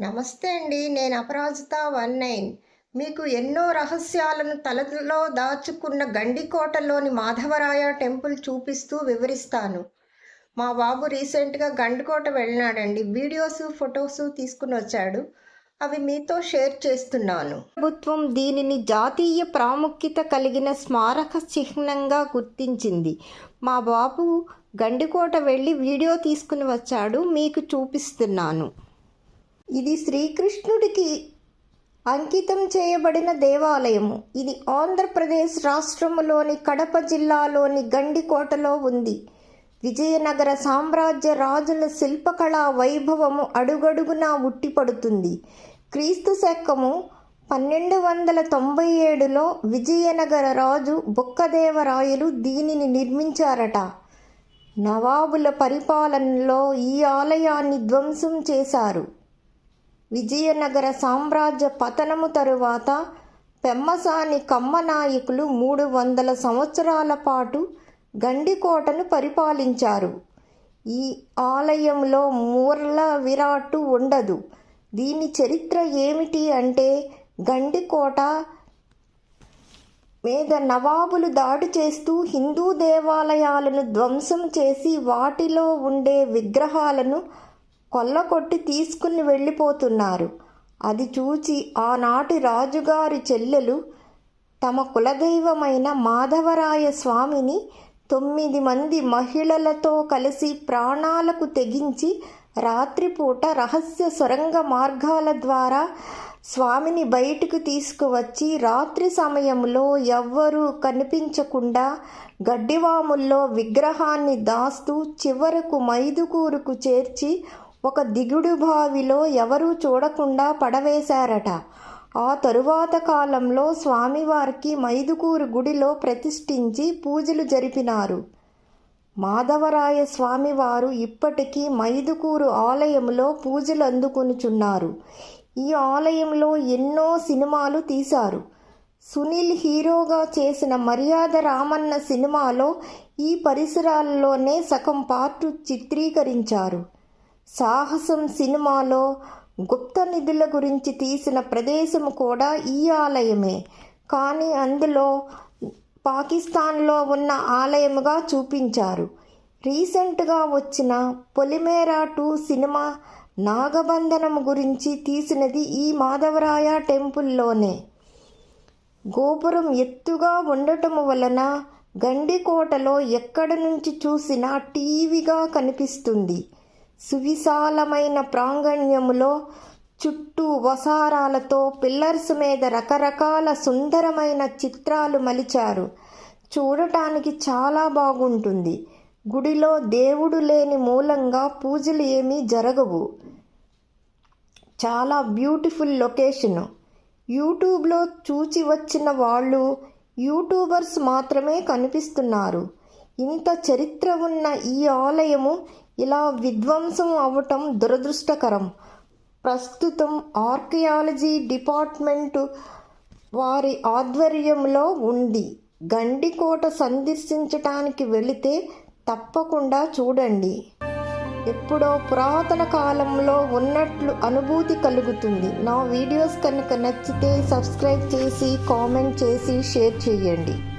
నమస్తే అండి నేను అపరాజిత వన్ నైన్. మీకు ఎన్నో రహస్యాలను తలలో దాచుకున్న గండికోటలోని మాధవరాయ టెంపుల్ చూపిస్తూ వివరిస్తాను. మా బాబు రీసెంట్గా గండికోట వెళ్ళినాడండి. వీడియోస్ ఫొటోస్ తీసుకుని వచ్చాడు. అవి మీతో షేర్ చేస్తున్నాను. ప్రభుత్వం దీనిని జాతీయ ప్రాముఖ్యత కలిగిన స్మారక చిహ్నంగా గుర్తించింది. మా బాబు గండికోట వెళ్ళి వీడియో తీసుకుని వచ్చాడు. మీకు చూపిస్తున్నాను. ఇది శ్రీకృష్ణుడికి అంకితం చేయబడిన దేవాలయము. ఇది ఆంధ్రప్రదేశ్ రాష్ట్రములోని కడప జిల్లాలోని గండికోటలో ఉంది. విజయనగర సామ్రాజ్య రాజుల శిల్పకళా వైభవము అడుగడుగునా ఉట్టిపడుతుంది. క్రీస్తు శకము పన్నెండు వందల తొంభై ఏడులో విజయనగర రాజు బుక్కదేవరాయలు దీనిని నిర్మించారట. నవాబుల పరిపాలనలో ఈ ఆలయాన్ని ధ్వంసం చేశారు. విజయనగర సామ్రాజ్య పతనము తరువాత పెమ్మసాని కమ్మ నాయకులు మూడు వందల సంవత్సరాల పాటు గండికోటను పరిపాలించారు. ఈ ఆలయంలో మూర్ల విరాట్టు ఉండదు. దీని చరిత్ర ఏమిటి అంటే గండికోట మీద నవాబులు దాడి చేస్తూ హిందూ దేవాలయాలను ధ్వంసం చేసి వాటిలో ఉండే విగ్రహాలను కొల్లకొట్టి తీసుకుని వెళ్ళిపోతున్నారు. అది చూచి ఆనాటి రాజుగారి చెల్లెలు తమ కులదైవమైన మాధవరాయ స్వామిని తొమ్మిది మంది మహిళలతో కలిసి ప్రాణాలకు తెగించి రాత్రిపూట రహస్య సొరంగ మార్గాల ద్వారా స్వామిని బయటకు తీసుకువచ్చి రాత్రి సమయంలో ఎవ్వరూ కనిపించకుండా గడ్డివాముల్లో విగ్రహాన్ని దాస్తూ చివరకు మైదుకూరుకు చేర్చి ఒక దిగుడు బావిలో ఎవరూ చూడకుండా పడవేశారట. ఆ తరువాత కాలంలో స్వామివారికి మైదుకూరు గుడిలో ప్రతిష్ఠించి పూజలు జరిపినారు. మాధవరాయ స్వామివారు ఇప్పటికీ మైదుకూరు ఆలయంలో పూజలు అందుకొనుచున్నారు. ఈ ఆలయంలో ఎన్నో సినిమాలు తీశారు. సునీల్ హీరోగా చేసిన మర్యాద రామన్న సినిమాలో ఈ పరిసరాల్లోనే సగం పార్టు చిత్రీకరించారు. సాహసం సినిమాలో గుప్త నిధుల గురించి తీసిన ప్రదేశం కూడా ఈ ఆలయమే. కానీ అందులో పాకిస్తాన్లో ఉన్న ఆలయముగా చూపించారు. రీసెంట్గా వచ్చిన పొలిమేరా టూ సినిమా నాగబంధనం గురించి తీసినది ఈ మాధవరాయ టెంపుల్లోనే. గోపురం ఎత్తుగా ఉండటం వలన గండికోటలో ఎక్కడ నుంచి చూసినా టీవీగా కనిపిస్తుంది. సువిశాలమైన ప్రాంగణ్యములో చుట్టూ వసారాలతో పిల్లర్స్ మీద రకరకాల సుందరమైన చిత్రాలు మలిచారు. చూడటానికి చాలా బాగుంటుంది. గుడిలో దేవుడు లేని మూలంగా పూజలు ఏమీ జరగవు. చాలా బ్యూటిఫుల్ లొకేషను. యూట్యూబ్లో చూచి వచ్చిన వాళ్ళు యూట్యూబర్స్ మాత్రమే కనిపిస్తున్నారు. ఇంత చరిత్ర ఉన్న ఈ ఆలయము ఇలా విధ్వంసం అవ్వటం దురదృష్టకరం. ప్రస్తుతం ఆర్కియాలజీ డిపార్ట్మెంటు వారి ఆధ్వర్యంలో ఉంది. గండికోట సందర్శించటానికి వెళితే తప్పకుండా చూడండి. ఎప్పుడో పురాతన కాలంలో ఉన్నట్లు అనుభూతి కలుగుతుంది. నా వీడియోస్ కనుక నచ్చితే సబ్స్క్రైబ్ చేసి కామెంట్ చేసి షేర్ చేయండి.